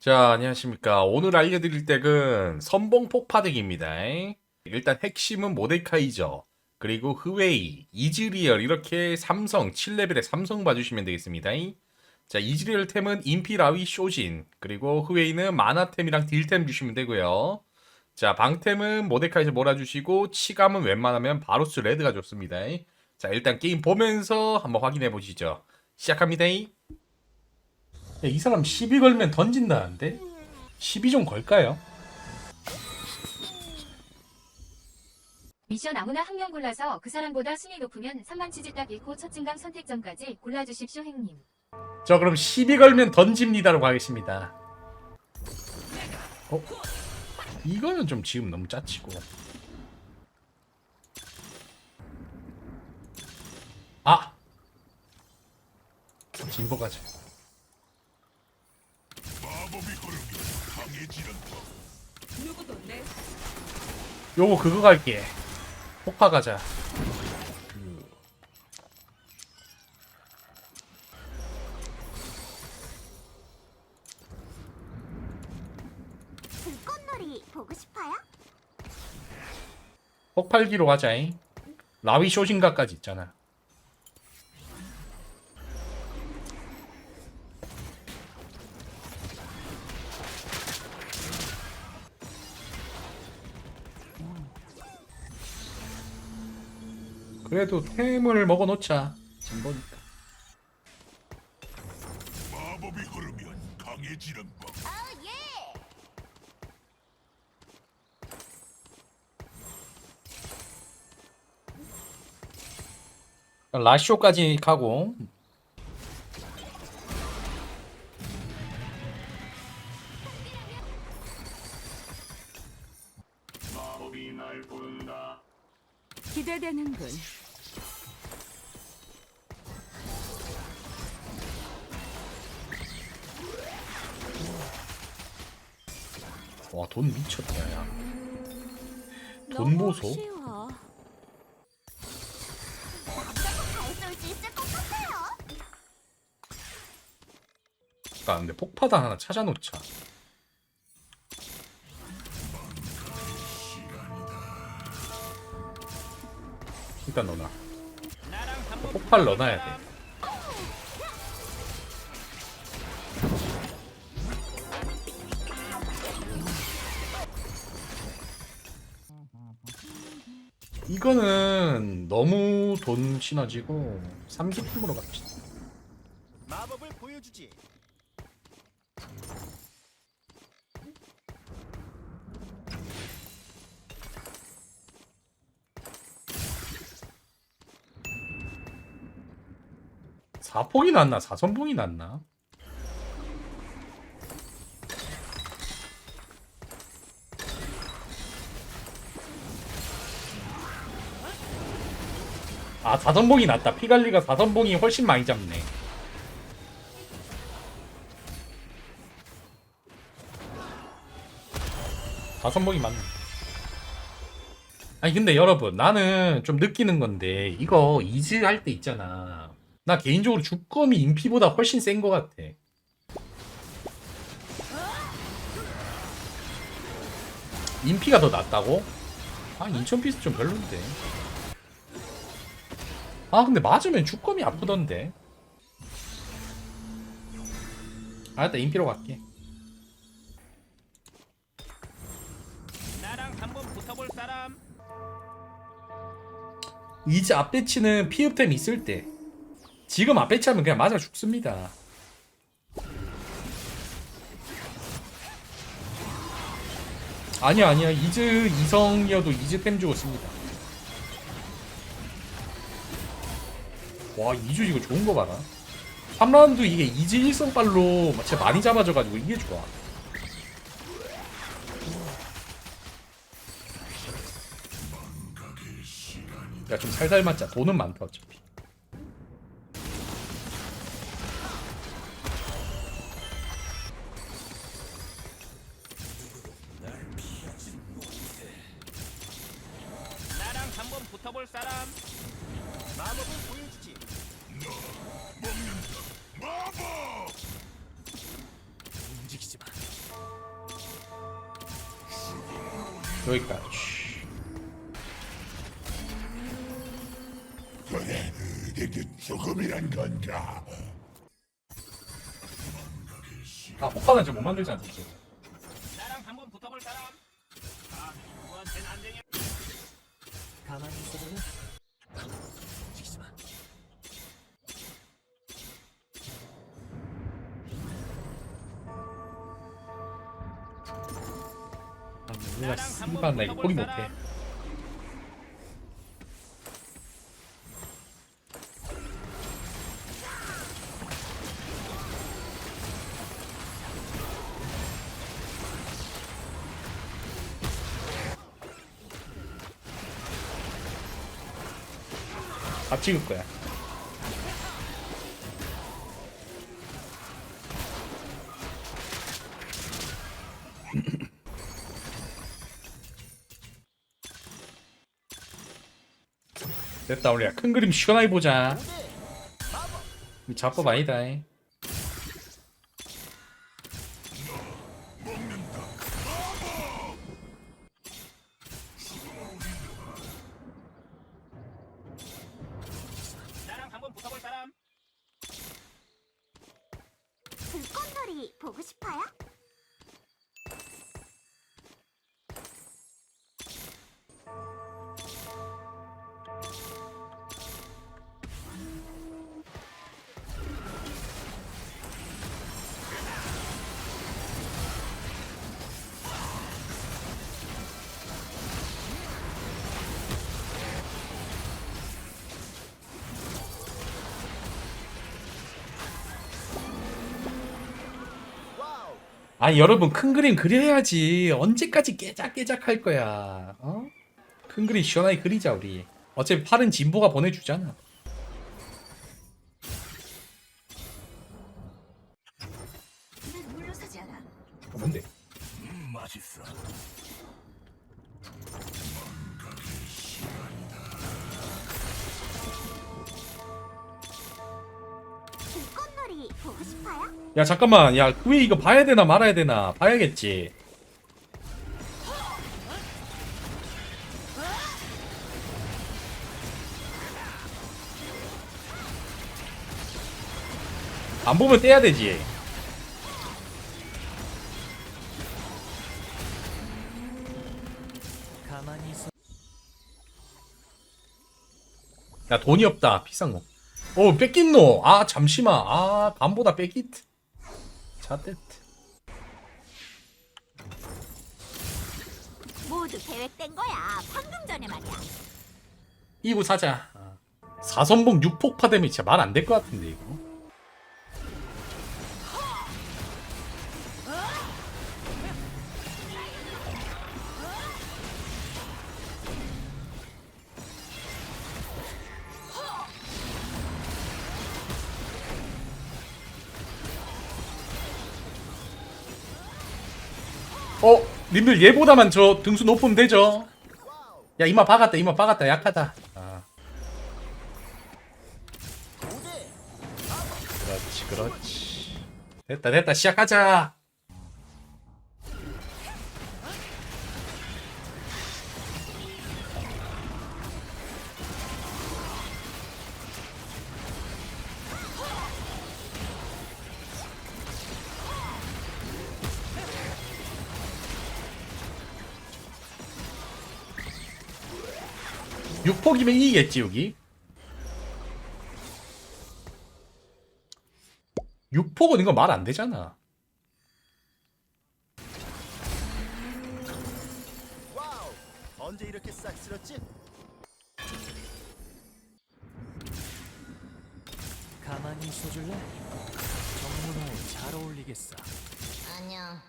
자, 안녕하십니까. 오늘 알려드릴 덱은 선봉 폭파덱입니다. 일단 핵심은 모데카이저, 그리고 흐웨이, 이즈리얼 이렇게 삼성, 7레벨의 삼성 봐주시면 되겠습니다. 자, 이즈리얼 템은 인피라위 쇼진, 그리고 흐웨이는 마나템이랑 딜템 주시면 되고요. 자, 방템은 모데카이저 몰아주시고, 치감은 웬만하면 바로스 레드가 좋습니다. 자, 일단 게임 보면서 한번 확인해 보시죠. 시작합니다. 야, 이 사람 시비 걸면 던진다는데? 시비 좀 걸까요? 미션 아무나 한 명 골라서 그 사람보다 순위 높으면 3만 치즈 딱 잃고 첫 증강 선택전까지 골라주십시오 행님. 저 그럼 시비 걸면 던집니다로 가겠습니다. 어? 이거는 좀 지금 너무 짜치고. 아! 진보 가 자. 요거 그거 갈게. 폭파 가자. 불꽃놀이 보고 싶어요? 폭발기로 가자잉. 라위 쇼신가까지 있잖아. 그래도 템을 먹어 놓자. 진보니까. 마법이 흐르면 강해지는 법. 아 예! 라쇼까지 가고. 기대되는군. 돈 미쳤다 야. 돈 보소? 아 근데 폭파단 하나 찾아놓자. 일단 넣어놔. 폭발 넣어놔야 돼. 이거는 너무 돈 시너지고 30팀으로 갑시다. 마법을 보여주지. 사폭이 났나? 사선봉이 났나? 아 사선봉이 났다. 피갈리가 사선봉이 훨씬 많이 잡네. 사선봉이 맞네. 아니 근데 여러분 나는 좀 느끼는 건데 이거 이즈 할 때 있잖아. 나 개인적으로 주검이 인피보다 훨씬 센 것 같아. 인피가 더 낫다고? 아 인천 피스 좀 별론데. 아 근데 맞으면 주검이 아프던데. 알았다 인피로 갈게. 나랑 한번 붙어볼 사람. 이제 앞배치는 피흡템 있을 때 지금 앞배치하면 그냥 맞아 죽습니다 아니야 아니야 이즈 이성이어도 이즈템 죽었습니다 와 이즈 이거 좋은 거 봐라 3라운드 이게 이즈 일성빨로 진짜 많이 잡아줘가지고 이게 좋아 야 좀 살살 맞자 돈은 많다 어차피 나랑 한번 붙어볼 사람. 너 먹는다. 움직이지 마. 여기까지. 그래, 이게 조금이란 건가? 아, 폭탄은 지금 못 만들지 않겠지? 나랑 한번 붙어볼 사람? 아, 누구한텐 안 되냐? 가만히 있어보면 아, 우리가 씨발 나 이거 포기 못해. 밥 찍을 거야. 됐다 우리야 큰 그림 시원하게 보자. 이 잡법 아니다. 불꽃놀이 보고 싶어요? 아니 여러분 큰 그림 그려야지 언제까지 깨작깨작 할 거야 어? 큰 그림 시원하게 그리자 우리 어차피 팔은 진보가 보내주잖아 난 물러서지 않아. 어, 뭔데? 맛있어. 보고 싶어요? 야 잠깐만 야 왜 이거 봐야 되나 말아야 되나 봐야겠지 안 보면 떼야 되지. 야 돈이 없다 비싼 거. 어 뺏긴 노. 아 잠시만. 아 밤보다 뺏깃. 자뜻. 모두 계획된 거야. 방금 전에 말이야. 이구 사자. 아. 사선봉 6폭파 되면 진짜 말 안 될 것 같은데 이거. 어, 님들 얘보다만 저 등수 높으면 되죠? 야 이마 박았다 이마 박았다 약하다 아. 그렇지 그렇지 됐다 됐다 시작하자 육폭이면 이기겠지 여기 6폭은 이거 말 안 되잖아 와우. 언제 이렇게 싹 쓸었지? 가만히 있어줄래? 정문화에 잘 어울리겠어. 안녕.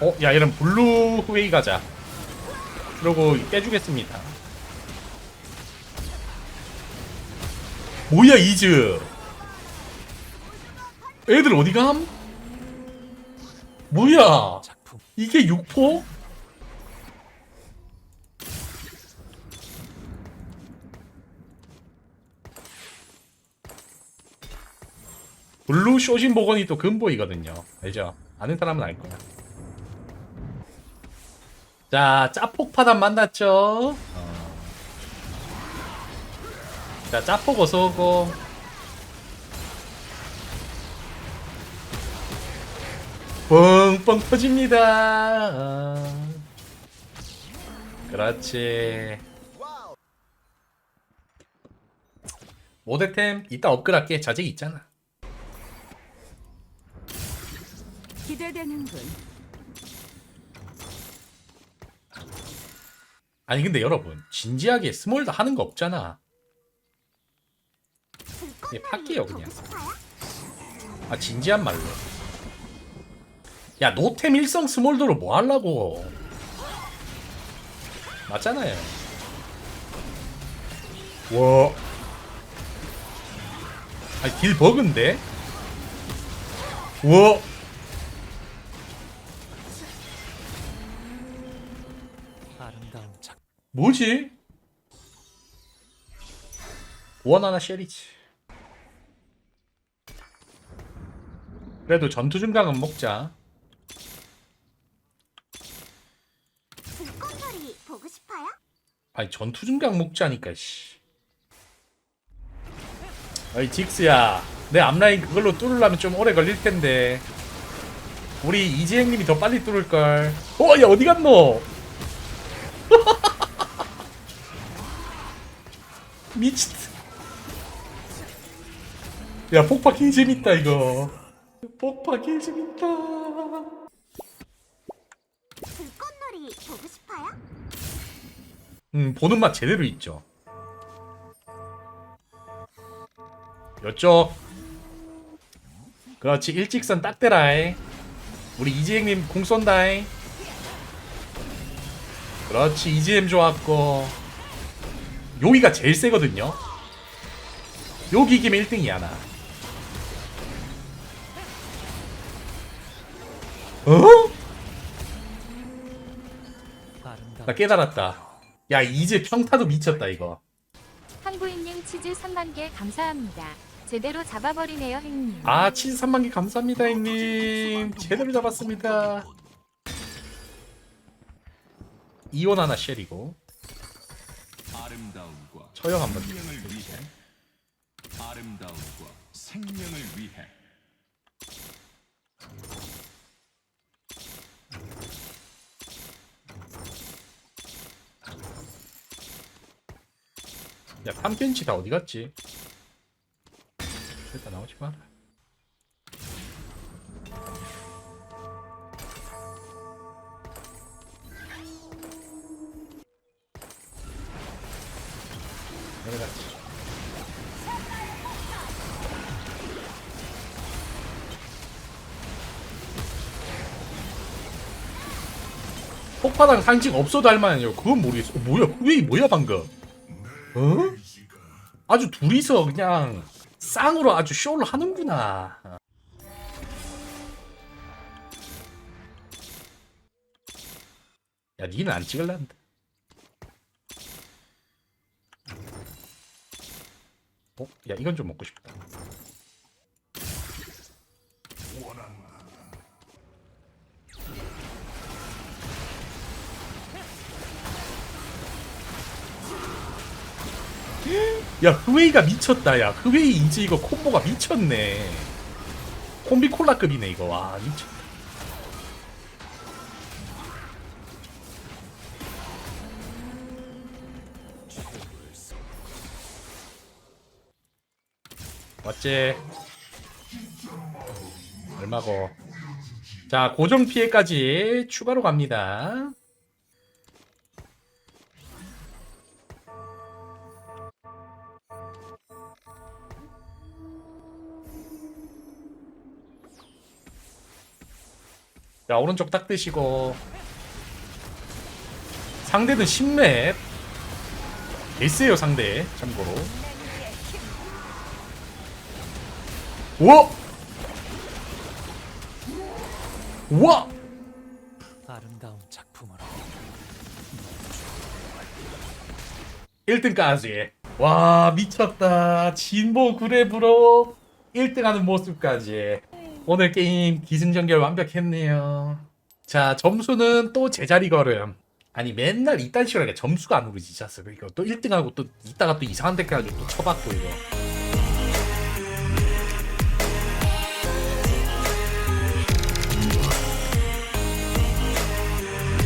어? 야 이런 블루 후웨이 가자 그러고 빼주겠습니다 뭐야 이즈 애들 어디감? 뭐야? 이게 6포? 블루 쇼신 복원이 또 근보이거든요. 알죠? 아는 사람은 알 거야. 자, 짜폭파단 만났죠? 어. 자, 짜폭 어서 오고. 뻥뻥 터집니다. 아. 그렇지. 모델템 이따 업글할게. 자직 있잖아. 기대되는군. 아니 근데 여러분 진지하게 스몰도 하는 거 없잖아. 예, 팔게요 그냥. 아 진지한 말로. 야 노템 일성 스몰도로 뭐 하려고? 맞잖아요. 와. 아니 딜 버그인데? 와. 뭐지? 원하나 쉐리치. 그래도 전투 중강은 먹자. 불꽃놀이 보고 싶어요? 아니 전투 중강 먹자니까 씨. 어이 직스야, 내 앞라인 그걸로 뚫으려면 좀 오래 걸릴 텐데. 우리 이지행님이 더 빨리 뚫을 걸. 어, 야 어디 갔노? 미친. 야 폭파 길 재밌다 이거. 폭파 길 재밌다. 불꽃놀이 보고 싶어요? 음, 보는 맛 제대로 있죠. 요쪽. 그렇지, 일직선 딱 대라이. 우리 이지행님 공 쏜다이. 그렇지, 이지엠 좋았고. 여기가 제일 세거든요. 여기 이기면 1등이야, 나. 어? 나 깨달았다. 야, 이제 평타도 미쳤다, 이거. 한부인님 치즈 3만 개 감사합니다. 제대로 잡아버리네요, 행님. 아, 치즈 3만 개 감사합니다, 형님. 제대로 잡았습니다. 이온 하나 쉘이고 아름다움과 처형 한번 생명을 위해 아름다움과 생명을 위해 야, 탐켄치 다 어디 갔지? 일단 나오지 마라. 폭파당 상징 없어도 할 만해요. 그건 모르겠어. 어, 뭐야? 왜 뭐야 방금? 어? 아주 둘이서 그냥 쌍으로 아주 쇼를 하는구나. 야, 니는 안 찍을란다. 어? 야, 이건 좀 먹고 싶다. 야, 흐웨이가 미쳤다, 야. 흐웨이 이제 이거 콤보가 미쳤네. 콤비 콜라급이네, 이거. 와, 미쳤 맞지? 얼마고? 자, 고정 피해까지 추가로 갑니다. 자, 오른쪽 딱 드시고. 상대는 10렙. 에이스에요, 상대. 참고로. 우와! 우와! 아름다운 작품으로 1등까지. 와, 미쳤다. 진보 그래브로 1등하는 모습까지. 오늘 게임 기승전결 완벽했네요. 자, 점수는 또 제자리 걸음. 아니, 맨날 이딴 식으로 점수가 안 오르지, 진짜. 이거 또 1등하고 또 이따가 또 이상한 데까지 또 쳐봤고, 이거.